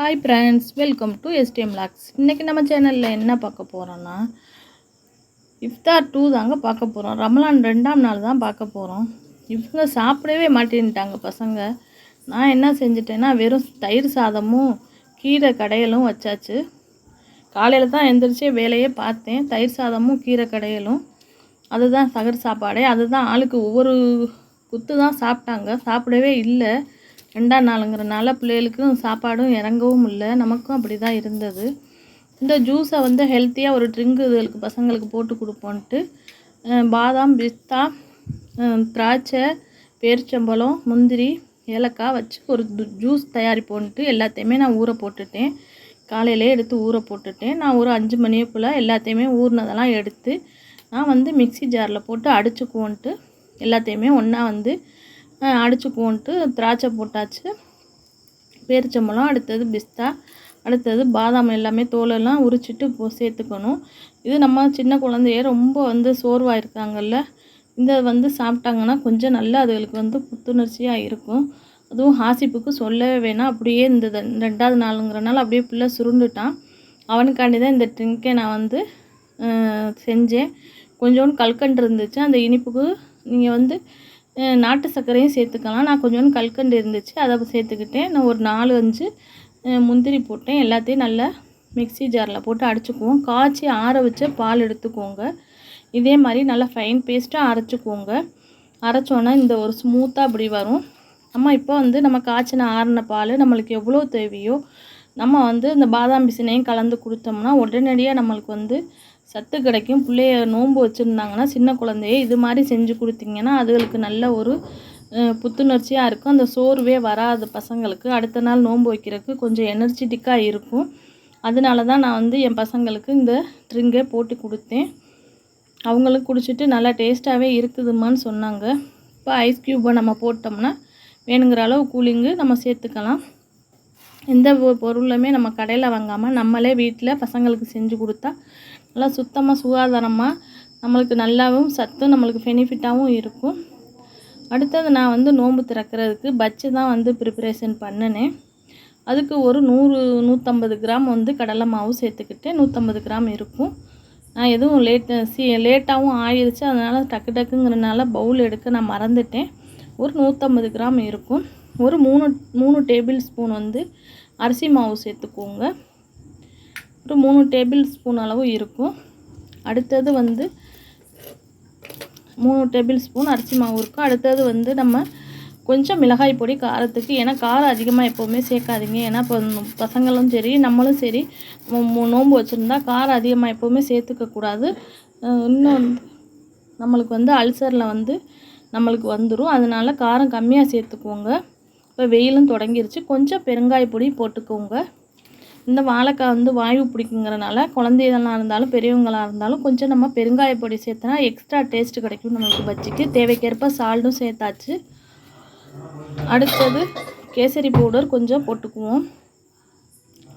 Hi friends welcome to STM logs இன்றைக்கி நம்ம சேனலில் என்ன பார்க்க போகிறோன்னா இஃப்தார் டூ தாங்க பார்க்க போகிறோம் ரமலான் ரெண்டாம் நாள் தான் பார்க்க போகிறோம் இவங்க சாப்பிடவே மாட்டேன்ட்டாங்க பசங்க. நான் என்ன செஞ்சிட்டேன்னா வெறும் தயிர் சாதமும் கீரை கடையலும் வச்சாச்சு. காலையில் தான் எந்திரிச்சே வேலையே பார்த்தேன். தயிர் சாதமும் கீரை கடையலும். அதுதான் சகர் சாப்பாடே. அதுதான் ஆளுக்கு ஒவ்வொரு குத்து தான் சாப்பிட்டாங்க. சாப்பிடவே இல்லை. ரெண்டாம் நாளுங்கிறனால பிள்ளைகளுக்கும் சாப்பாடும் இறங்கவும் இல்லை. நமக்கும் அப்படி தான் இருந்தது. இந்த ஜூஸை வந்து ஹெல்த்தியாக ஒரு ட்ரிங்க் இதுகளுக்கு பசங்களுக்கு போட்டு கொடுப்போன்ட்டு பாதாம் பிஸ்தா திராட்சை பேரிச்சம்பழம் முந்திரி ஏலக்காய் வச்சு ஒரு ஜூஸ் தயாரிப்போன்ட்டு எல்லாத்தையுமே நான் ஊற போட்டுட்டேன். காலையிலே எடுத்து ஊற போட்டுட்டேன். நான் ஒரு அஞ்சு மணியை போல் எல்லாத்தையுமே ஊறினதெல்லாம் எடுத்து நான் வந்து மிக்சி ஜாரில் போட்டு அடிச்சுக்குவோன்ட்டு எல்லாத்தையுமே ஒன்றா வந்து அடிச்சுக்குவோன்ட்டு திராட்சை போட்டாச்சு. பேரிச்சம்பழம் அடுத்தது பிஸ்தா அடுத்தது பாதாம் எல்லாமே தோலெல்லாம் உரிச்சிட்டு போ சேர்த்துக்கணும். இது நம்ம சின்ன குழந்தைய ரொம்ப வந்து சோர்வாக இருக்காங்கல்ல இந்த வந்து சாப்பிட்டாங்கன்னா கொஞ்சம் நல்லா அதுகளுக்கு வந்து புத்துணர்ச்சியாக இருக்கும். அதுவும் ஹாசிப்புக்கு சொல்லவே வேணாம். அப்படியே இந்த ரெண்டாவது நாளுங்கிறனால அப்படியே பிள்ளை சுருண்டுட்டான். அவனுக்காண்டி தான் இந்த ட்ரிங்கை நான் வந்து செஞ்சேன். கொஞ்சோண்டு கல்கண்டு இருந்துச்சு. அந்த இனிப்புக்கு நீங்கள் வந்து நாட்டு சர்க்கரையும் சேர்த்துக்கலாம். நான் கொஞ்சோண்டு கல்கண்டு இருந்துச்சு. அதை சேர்த்துக்கிட்டேன். நான் ஒரு நாலு அஞ்சு முந்திரி போட்டேன். எல்லாத்தையும் நல்லா மிக்ஸி ஜாரில் போட்டு அடிச்சுக்குவோம். காய்ச்சி ஆற வச்சு பால் எடுத்துக்கோங்க. இதே மாதிரி நல்லா ஃபைன் பேஸ்ட்டாக அரைச்சிக்கோங்க. அரைச்சோன்னா இந்த ஒரு ஸ்மூத்தாக அப்படி வரும். நம்ம இப்போ வந்து நம்ம காய்ச்சின ஆறின பால் நம்மளுக்கு எவ்வளோ தேவையோ நம்ம வந்து இந்த பாதாம் பிசினையும் கலந்து கொடுத்தோம்னா உடனடியாக நம்மளுக்கு வந்து சத்து கிடைக்கும். பிள்ளைய நோன்பு வச்சுருந்தாங்கன்னா சின்ன குழந்தைய இது மாதிரி செஞ்சு கொடுத்தீங்கன்னா அதுகளுக்கு நல்ல ஒரு புத்துணர்ச்சியாக இருக்கும். அந்த சோர்வே வராது பசங்களுக்கு. அடுத்த நாள் நோன்பு வைக்கிறதுக்கு கொஞ்சம் எனர்ஜெட்டிக்காக இருக்கும். அதனால தான் நான் வந்து என் பசங்களுக்கு இந்த ட்ரிங்கை போட்டு கொடுத்தேன். அவங்களும் குடிச்சிட்டு நல்லா டேஸ்ட்டாகவே இருக்குதுமான்னு சொன்னாங்க. இப்போ ஐஸ் க்யூப்பை நம்ம போட்டோம்னா வேணுங்கிற அளவு கூலிங்கு நம்ம சேர்த்துக்கலாம். எந்த பொருளுமே நம்ம கடையில் வாங்காமல் நம்மளே வீட்டில் பசங்களுக்கு செஞ்சு கொடுத்தா நல்லா சுத்தமாக சுகாதாரமாக நம்மளுக்கு நல்லாவும் சத்து நம்மளுக்கு பெனிஃபிட்டாகவும் இருக்கும். அடுத்தது நான் வந்து நோன்பு திறக்கிறதுக்கு பச்சு தான் வந்து ப்ரிப்பரேஷன் பண்ணினேன். அதுக்கு ஒரு நூறு நூற்றம்பது கிராம் வந்து கடலை மாவு சேர்த்துக்கிட்டேன் நூற்றம்பது கிராம் இருக்கும். நான் எதுவும் லேட் சி லேட்டாகவும் ஆயிடுச்சு அதனால் டக்கு டக்குங்கிறனால பவுல் எடுக்க நான் மறந்துட்டேன். ஒரு நூற்றம்பது கிராம் இருக்கும். ஒரு மூணு மூணு டேபிள் ஸ்பூன் வந்து அரிசி மாவு சேர்த்துக்கோங்க. ஒரு மூணு டேபிள் ஸ்பூன் அளவு இருக்கும். அடுத்தது வந்து மூணு டேபிள் ஸ்பூன் அரிசி மாவு இருக்கும். அடுத்தது வந்து நம்ம கொஞ்சம் மிளகாய் பொடி காரத்துக்கு. ஏன்னா காரம் அதிகமாக எப்போவுமே சேர்க்காதீங்க. ஏன்னா இப்போ பசங்களும் சரி நம்மளும் சரி நோன்பு வச்சுருந்தா காரம் அதிகமாக எப்போவுமே சேர்த்துக்க கூடாது. இன்னும் வந்து நம்மளுக்கு வந்து அல்சரில் வந்து நம்மளுக்கு வந்துடும் அதனால காரம் கம்மியாக சேர்த்துக்கோங்க. இப்போ வெயிலும் தொடங்கிருச்சு. கொஞ்சம் பெருங்காய பொடி போட்டுக்கோங்க. இந்த வாழைக்காய் வந்து வாயு பிடிக்குங்கிறனால குழந்தைகளாக இருந்தாலும் பெரியவங்களாக இருந்தாலும் கொஞ்சம் நம்ம பெருங்காய பொடி சேர்த்தனா எக்ஸ்ட்ரா டேஸ்ட் கிடைக்கும் நம்மளுக்கு பஜ்ஜிக்கு. தேவைக்கேற்ப சால்ட்டும் சேர்த்தாச்சு. அடுத்தது கேசரி பவுடர் கொஞ்சம் போட்டுக்குவோம்.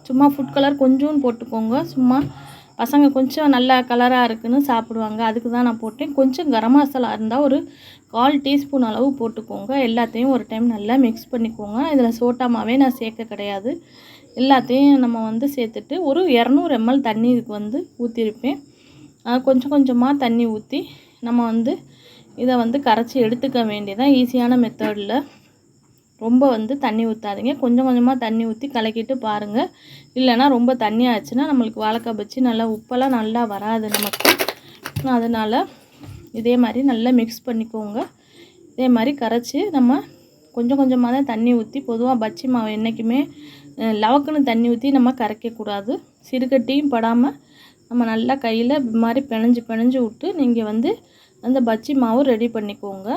சும்மா ஃபுட் கலர் கொஞ்சம் போட்டுக்கோங்க. சும்மா பசங்க கொஞ்சம் நல்லா கலராக இருக்குன்னு சாப்பிடுவாங்க. அதுக்கு தான் நான் போட்டேன். கொஞ்சம் கரம் மசாலா இருந்தால் ஒரு கால் டீஸ்பூன் அளவு போட்டுக்கோங்க. எல்லாத்தையும் ஒரு டைம் நல்லா மிக்ஸ் பண்ணிக்கோங்க. இதில் சோட்டாமாவே நான் சேர்க்க கிடையாது. எல்லாத்தையும் நம்ம வந்து சேர்த்துட்டு ஒரு இரநூறு எம்எல் தண்ணி இதுக்கு வந்து ஊற்றிருப்பேன் கொஞ்சம் கொஞ்சமாக தண்ணி ஊற்றி நம்ம வந்து இதை வந்து கரைச்சி எடுத்துக்க வேண்டியதான் ஈஸியான மெத்தடில் ரொம்ப வந்து தண்ணி ஊற்றாதீங்க கொஞ்சம் கொஞ்சமாக தண்ணி ஊற்றி கலக்கிட்டு பாருங்கள் இல்லைன்னா ரொம்ப தண்ணி ஆச்சுன்னா நம்மளுக்கு வாழைக்காய் பச்சி நல்லா உப்பெல்லாம் நல்லா வராது நமக்கு. அதனால் இதே மாதிரி நல்லா மிக்ஸ் பண்ணிக்கோங்க. இதே மாதிரி கரைச்சி நம்ம கொஞ்சம் கொஞ்சமாக தான் தண்ணி ஊற்றி பொதுவாக பச்சி மாவு என்றைக்குமே லவக்குன்னு தண்ணி ஊற்றி நம்ம கரைக்கக்கூடாது சிறுகட்டியும் படாமல் நம்ம நல்லா கையில் இது மாதிரி பிணைஞ்சு பிணைஞ்சு விட்டு நீங்கள் வந்து அந்த பச்சி மாவு ரெடி பண்ணிக்கோங்க.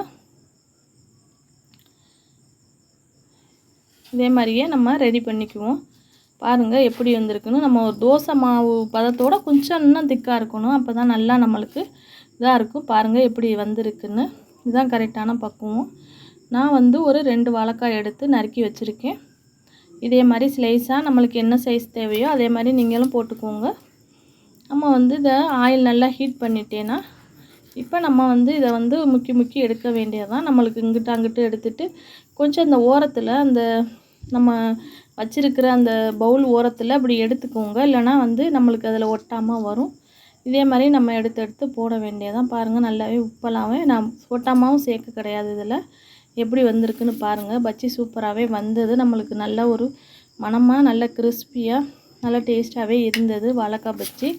இதே மாதிரியே நம்ம ரெடி பண்ணிக்குவோம். பாருங்கள் எப்படி வந்திருக்குன்னு. நம்ம ஒரு தோசை மாவு பதத்தோட கொஞ்சம் இன்னும் திக்காக இருக்கணும். அப்போ தான் நல்லா நம்மளுக்கு இதாக இருக்கும். பாருங்கள் எப்படி வந்திருக்குன்னு. இதுதான் கரெக்டான பக்குவம். நான் வந்து ஒரு ரெண்டு வாழைக்காய் எடுத்து நறுக்கி வச்சுருக்கேன். இதே மாதிரி ஸ்லைஸாக நம்மளுக்கு என்ன சைஸ் தேவையோ அதே மாதிரி நீங்களும் போட்டுக்கோங்க. நம்ம வந்து இதை ஆயில் நல்லா ஹீட் பண்ணிட்டேன்னா இப்போ நம்ம வந்து இதை வந்து முக்கி முக்கி எடுக்க வேண்டியதான் நம்மளுக்கு இங்கிட்ட அங்கிட்டு எடுத்துகிட்டு கொஞ்சம் இந்த ஓரத்தில் அந்த நம்ம வச்சிருக்கிற அந்த பவுல் ஓரத்தில் அப்படி எடுத்துக்கோங்க. இல்லைன்னா வந்து நம்மளுக்கு அதில் ஒட்டாமல் வரும். இதே மாதிரி நம்ம எடுத்து எடுத்து போட வேண்டியதான் பாருங்கள் நல்லாவே உப்பெல்லாமே நான் ஒட்டாமாவும் சேர்க்க கிடையாது இதில். எப்படி வந்திருக்குன்னு பாருங்கள் பஜ்ஜி சூப்பராகவே வந்தது. நம்மளுக்கு நல்ல ஒரு மனமாக நல்ல கிறிஸ்பியாக நல்ல டேஸ்ட்டாகவே இருந்தது வாழைக்காய் பஜ்ஜி.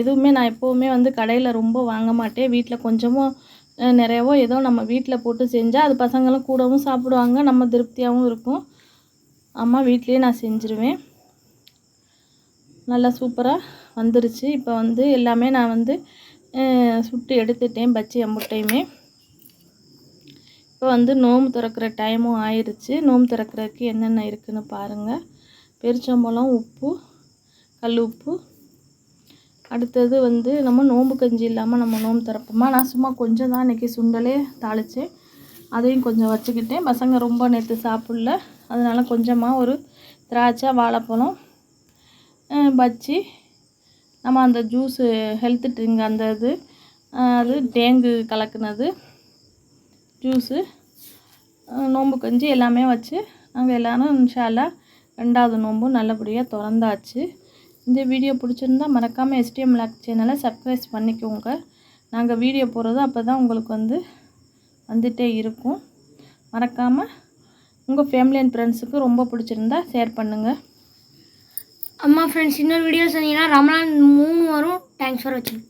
எதுவுமே நான் எப்போவுமே வந்து கடையில் ரொம்ப வாங்க மாட்டேன். வீட்டில் கொஞ்சமோ நிறையவோ ஏதோ நம்ம வீட்டில் போட்டு செஞ்சால் அது பசங்களும் கூடவும் சாப்பிடுவாங்க. நம்ம திருப்தியாகவும் இருக்கும். அம்மா வீட்லேயே நான் செஞ்சுருவேன். நல்லா சூப்பராக வந்துருச்சு. இப்போ வந்து எல்லாமே நான் வந்து சுட்டு எடுத்துட்டேன் பச்சி அம்புட்டையுமே. இப்போ வந்து நோம்பு திறக்கிற டைமும் ஆயிடுச்சு நோம்பு திறக்கிறதுக்கு என்னென்ன இருக்குன்னு பாருங்கள் பெருச்சம்பழம் உப்பு கல் உப்பு. அடுத்தது வந்து நம்ம நோம்பு கஞ்சி இல்லாமல் நம்ம நோம்பு திறப்போமா? நான் சும்மா கொஞ்சம் தான் இன்றைக்கி சுண்டலே தாளித்தேன் அதையும் கொஞ்சம் வச்சுக்கிட்டேன். பசங்க ரொம்ப நேற்று சாப்பிடல. அதனால் கொஞ்சமாக ஒரு திராட்சை வாழைப்பழம் அஹ் நம்ம அந்த ஜூஸு ஹெல்த் ட்ரிங்க் அந்த இது அது டேங்கு கலக்குனது ஜூஸு நோம்பு கஞ்சி எல்லாமே வச்சு நாங்கள் எல்லோரும் இன்ஷால்லா ரெண்டாவது நோம்பும் நல்லபடியாக திறந்தாச்சு. இந்த வீடியோ பிடிச்சிருந்தா மறக்காமல் எஸ்டிஎம் லாக் சேனலை சப்ஸ்கிரைப் பண்ணிக்கோங்க. நாங்கள் வீடியோ போடுறது அப்போ தான் உங்களுக்கு வந்து வந்துகிட்டே இருக்கும். மறக்காமல் உங்கள் ஃபேமிலி அண்ட் ஃப்ரெண்ட்ஸுக்கு ரொம்ப பிடிச்சிருந்தா ஷேர் பண்ணுங்கள் அம்மா ஃப்ரெண்ட்ஸ் இன்னொரு வீடியோ சொன்னீங்கன்னா ரமலான் மூணு வரும். தேங்க்ஸ் ஃபார் வாட்சிங்